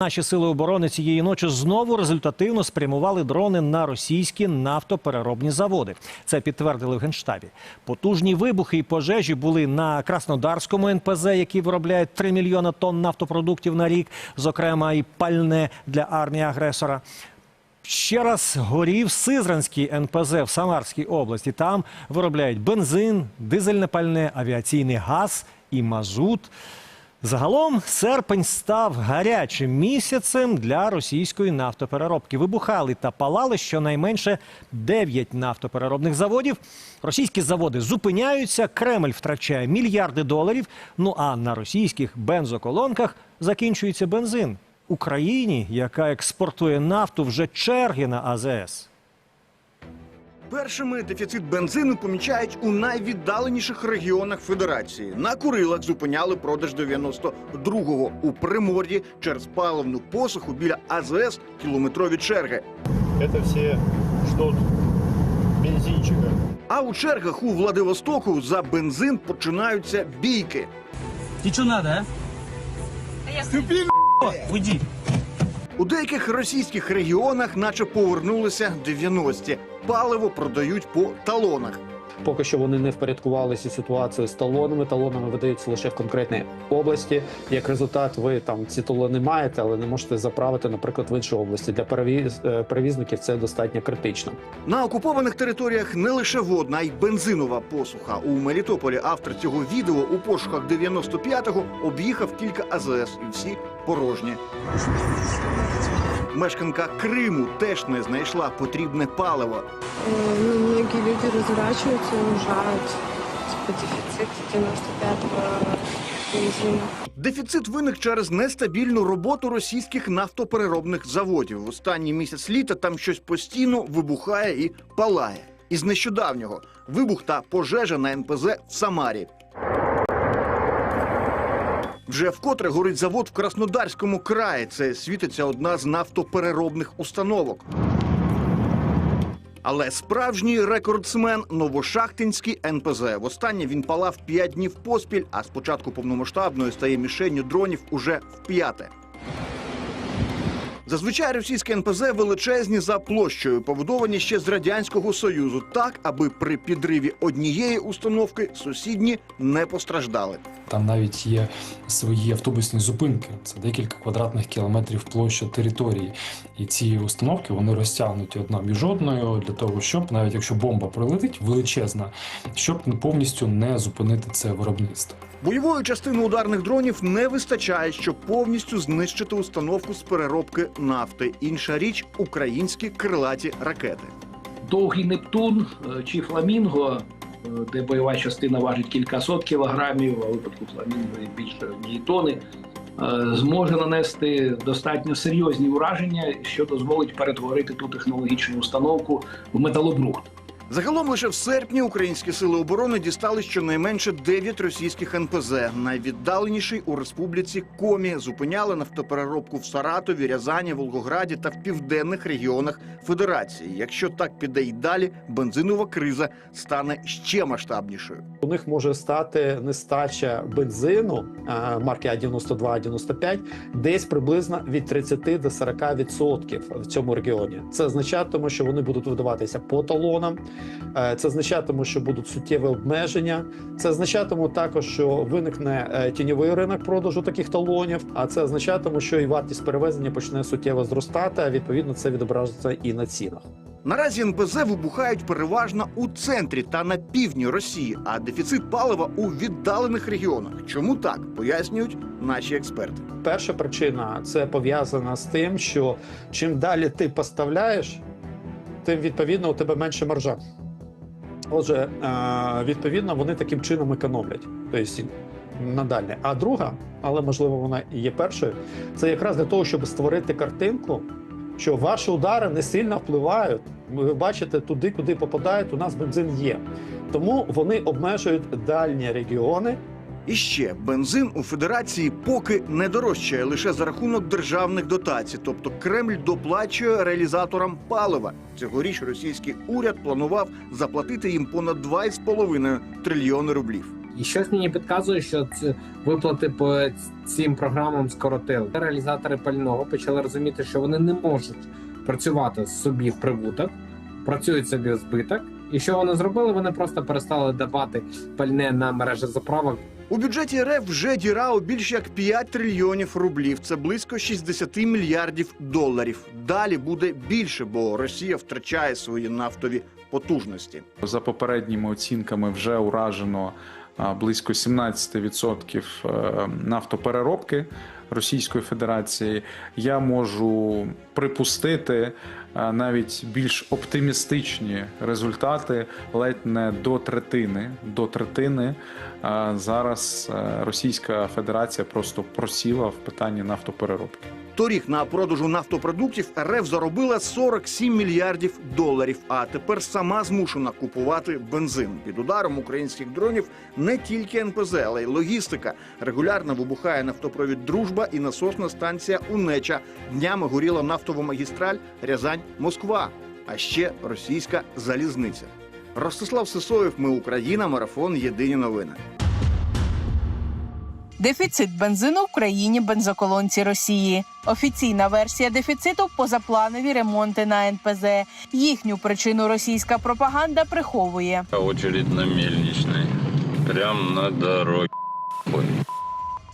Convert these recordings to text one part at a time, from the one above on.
Наші сили оборони цієї ночі знову результативно спрямували дрони на російські нафтопереробні заводи. Це підтвердили в генштабі. Потужні вибухи і пожежі були на Краснодарському НПЗ, який виробляє 3 мільйона тонн нафтопродуктів на рік, зокрема і пальне для армії агресора. Ще раз горів Сизранський НПЗ в Самарській області. Там виробляють бензин, дизельне пальне, авіаційний газ і мазут. Загалом серпень став гарячим місяцем для російської нафтопереробки. Вибухали та палали щонайменше 9 нафтопереробних заводів. Російські заводи зупиняються, Кремль втрачає мільярди доларів. Ну а на російських бензоколонках закінчується бензин. Україні, яка експортує нафту, вже черги на АЗС. Першими дефіцит бензину помічають у найвіддаленіших регіонах Федерації. На Курилах зупиняли продаж 92-го у Примор'ї через паливну посуху біля АЗС кілометрові черги. Это все ждут бензинчика. А у чергах у Владивостоку за бензин починаються бійки. Ты что надо, а? Уйди. У деяких російських регіонах, наче повернулися 90-ті. Паливо продають по талонах. Поки що вони не впорядкувалися ситуацію з талонами. Талонами видаються лише в конкретній області. Як результат, ви там ці талони маєте, але не можете заправити, наприклад, в іншій області. Для перевіз- е, перевізників це достатньо критично. На окупованих територіях не лише водна, а й бензинова посуха. У Мелітополі автор цього відео у пошуках 95-го об'їхав кілька АЗС і всі порожні. Мешканка Криму теж не знайшла потрібне паливо. Э, ну, многие люди разворачиваются и уезжают. Типа дефицит 95-го бензина. Дефіцит виник через нестабільну роботу російських нафтопереробних заводів. В останній місяць літа там щось постійно вибухає і палає. Із нещодавнього вибух та пожежа на НПЗ в Самарі. Вже вкотре горить завод в Краснодарському краї. Це світиться одна з нафтопереробних установок. Але справжній рекордсмен Новошахтинський НПЗ. Востаннє він палав 5 днів поспіль, а з початку повномасштабної стає мішенню дронів уже вп'яте. Зазвичай російські НПЗ величезні за площею, побудовані ще з радянського союзу, так аби при підриві однієї установки сусідні не постраждали. Там навіть є свої автобусні зупинки. Це декілька квадратних кілометрів площа території. І ці установки вони розтягнуті одна між одною для того, щоб навіть якщо бомба прилетить величезна, щоб повністю не зупинити це виробництво. Бойової частини ударних дронів не вистачає, щоб повністю знищити установку з переробки нафти. Інша річ українські крилаті ракети. довгий Нептун е, чи Фламінго, де бойова частина важить кількасот кілограмів, а випадку Фламінго більше однієї тони, е, зможе нанести достатньо серйозні ураження, що дозволить перетворити ту технологічну установку в металобрухт. Загалом лише в серпні українські сили оборони дістали щонайменше 9 російських НПЗ. Найвіддаленіший у республіці Комі зупиняли нафтопереробку в Саратові, Рязані, Волгограді та в південних регіонах Федерації. Якщо так піде й далі, бензинова криза стане ще масштабнішою. У них може стати нестача бензину е, марки А92, А95 десь приблизно від 30 до 40 відсотків в цьому регіоні. Це означатиме, що вони будуть видаватися по талонам. Е, Це означатиме, що будуть суттєві обмеження. Це означатиме також, що виникне е, тіньовий ринок продажу таких талонів. А це означатиме, що і вартість перевезення почне суттєво зростати. А відповідно це відображиться і на цінах. Наразі НПЗ вибухають переважно у центрі та на півдні Росії, а дефіцит палива у віддалених регіонах. Чому так пояснюють наші експерти? Перша причина це пов'язана з тим, що чим далі ти поставляєш, тим відповідно у тебе менше маржа. Отже, е, відповідно, вони таким чином економлять. Тобто надалі. А друга, але можливо вона і є першою, це якраз для того, щоб створити картинку, що ваші удари не сильно впливають. Ви бачите, туди, куди попадають, у нас бензин є. Тому вони обмежують дальні регіони, І ще бензин у федерації поки не дорожчає лише за рахунок державних дотацій, тобто Кремль доплачує реалізаторам палива. Цьогоріч російський уряд планував заплатити їм понад 2,5 трильйони рублів. І щось мені підказує, що ці виплати по цим програмам скоротили. Реалізатори пального почали розуміти, що вони не можуть працювати собі в прибуток, працюють собі в збиток. І що вони зробили? Вони просто перестали давати пальне на мережі заправок У бюджеті РФ вже діра у більш як 5 трильйонів рублів. Це близько 60 мільярдів доларів. Далі буде більше, бо Росія втрачає свої нафтові потужності. За попередніми оцінками вже уражено близько 17% е, нафтопереробки Російської Федерації. Я можу припустити е, навіть більш оптимістичні результати, ледь не до третини. До третини Е, зараз Російська Федерація просто просіла в питанні нафтопереробки. Торік на продажу нафтопродуктів РФ заробила 47 мільярдів доларів. А тепер сама змушена купувати бензин. Під ударом українських дронів не тільки НПЗ, але й логістика. Регулярно вибухає нафтопровід Дружба і насосна станція Унеча. Днями горіла нафтова магістраль Рязань Москва. А ще російська залізниця. Ростислав Сисоєв. Ми Україна. Марафон. Єдині новини. Дефіцит бензину в країні бензоколонці Росії. Офіційна версія дефіциту позапланові ремонти на НПЗ. Їхню причину російська пропаганда приховує. Очередь на мельничний. Прям на дороге.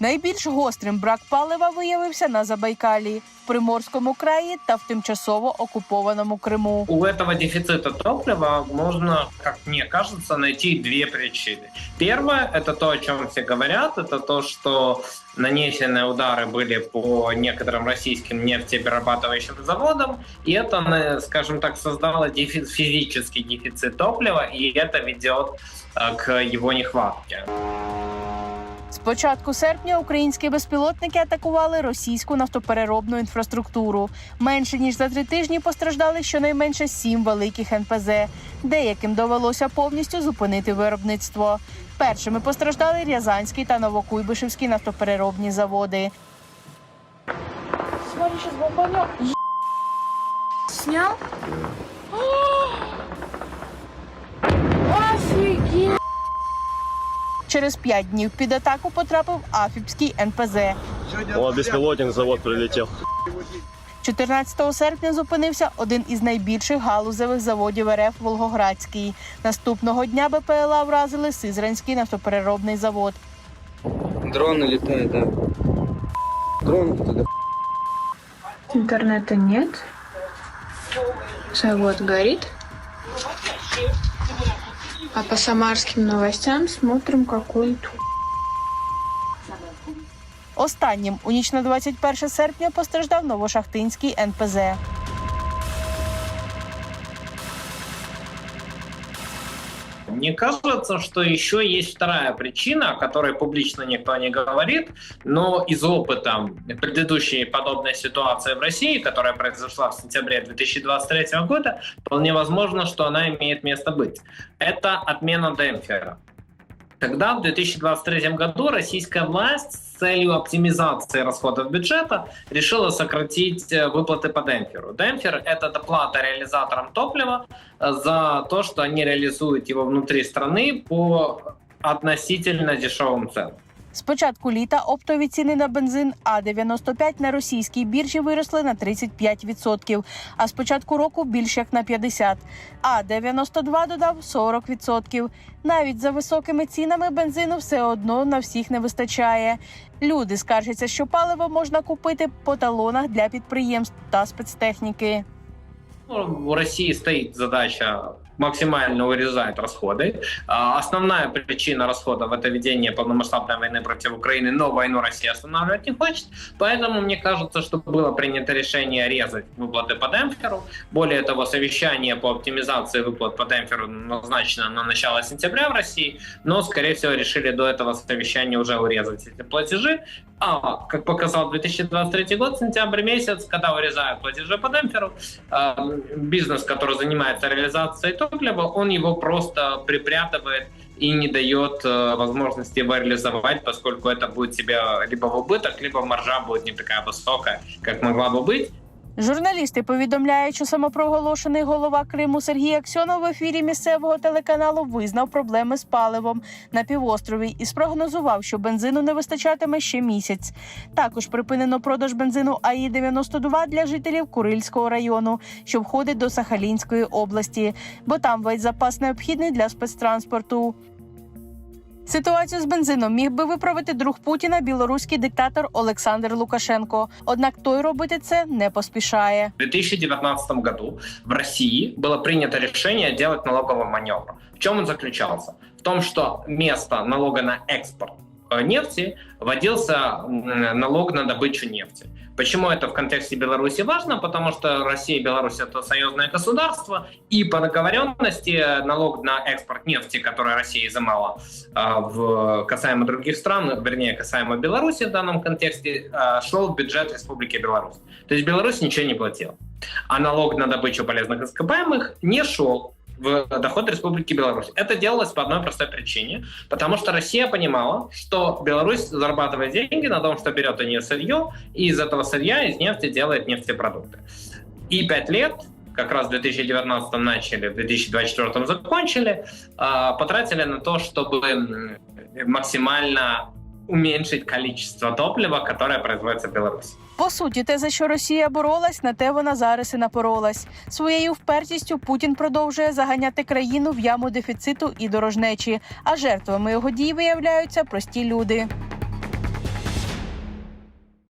Найбільш гострим брак палива виявився на Забайкалі, в Приморському краї та в тимчасово окупованому Криму. У этого дефицита топлива можно, как мне кажется, найти две причины. Первое – это то, о чем все говорят, это то, что нанесенные удары были по некоторым российским нефтеперерабатывающим заводам, и это, на- скажем так, создало дефи- физический дефицит топлива, и это ведет э, к его нехватке. З початку серпня українські безпілотники атакували російську нафтопереробну інфраструктуру. Менше ніж за три тижні постраждали щонайменше сім великих НПЗ. Деяким довелося повністю зупинити виробництво. Першими постраждали Рязанський та Новокуйбишевські нафтопереробні заводи. Снял? Через п'ять днів під атаку потрапив Афіпський НПЗ. О, беспилотник завод прилетел. 14 серпня зупинився один із найбільших галузевих заводів РФ Волгоградський. Наступного дня БПЛА вразили Сизранський нафтопереробний завод. Дрони літають, да. Дрон туди. Интернета нет. Завод горит. А по самарським новостям смотрим какую-то. Останнім у ніч на 21 серпня постраждав Новошахтинський НПЗ. Мне кажется, что еще есть вторая причина, о которой публично никто не говорит, но из опыта предыдущей подобной ситуации в России, которая произошла в сентябре 2023 года, вполне возможно, что она имеет место быть. Это отмена демпфера. Тогда, в 2023 году, российская власть с целью оптимизации расходов бюджета решила сократить э, выплаты по демпферу. Демпфер – это доплата реализаторам топлива э, за то, что они реализуют его внутри страны по относительно дешевым ценам. З початку літа оптові ціни на бензин А95 на російській біржі виросли на 35%, а з початку року більш як на 50%. А92 додав 40%. Навіть за високими цінами бензину все одно на всіх не вистачає. Люди скаржаться, що паливо можна купити по талонах для підприємств та спецтехніки. Ну, У России стоит задача максимально урезать расходы. Основная причина расходов – это ведение полномасштабной войны против Украины, но войну Россия останавливать не хочет. Поэтому мне кажется, что было принято решение резать выплаты по демпферу. Более того, совещание по оптимизации выплат по демпферу назначено на начало сентября в России, но, скорее всего, решили до этого совещания уже урезать эти платежи. А, как показал 2023 год, сентябрь месяц, когда урезают платежи по демпферу, э, бизнес, который занимается реализацией топлива, он его просто припрятывает и не дает э, возможности его реализовать, поскольку это будет себе либо в убыток, либо маржа будет не такая высокая, как могла бы быть. Журналісти повідомляють, що самопроголошений голова Криму Сергій Аксьонов в ефірі місцевого телеканалу визнав проблеми з паливом на півострові і спрогнозував, що бензину не вистачатиме ще місяць. Також припинено продаж бензину АІ 92 для жителів Курильського району, що входить до Сахалінської області, бо там весь запас необхідний для спецтранспорту. Ситуацію з бензином міг би виправити друг Путіна білоруський диктатор Олександр Лукашенко. Однак той робити це не поспішає. В 2019 году в России было принято решение делать налоговый маневр. В чем он заключался? В том, что вместо налога на экспорт э, нефти вводился налог на добычу нефти. Почему это в контексте Беларуси важно? Потому что Россия и Беларусь это союзное государство, и по договоренности э, налог на экспорт нефти, который Россия изымала э, в касаемо других стран, вернее, касаемо Беларуси в данном контексте, э, шел в бюджет Республики Беларусь. То есть Беларусь ничего не платила. А налог на добычу полезных ископаемых не шел в доход Республики Беларусь. Это делалось по одной простой причине, потому что Россия понимала, что Беларусь зарабатывает деньги на том, что берет у нее сырье, и из этого сырья, из нефти делает нефтепродукты. И пять лет, как раз в 2019 начали, в 2024 закончили, а, потратили на то, чтобы максимально уменьшить количество топлива, которое производится в Беларуси. По суті, те, за що Росія боролась, на те вона зараз і напоролась. Своєю впертістю Путін продовжує заганяти країну в яму дефіциту і дорожнечі. А жертвами його дій виявляються прості люди.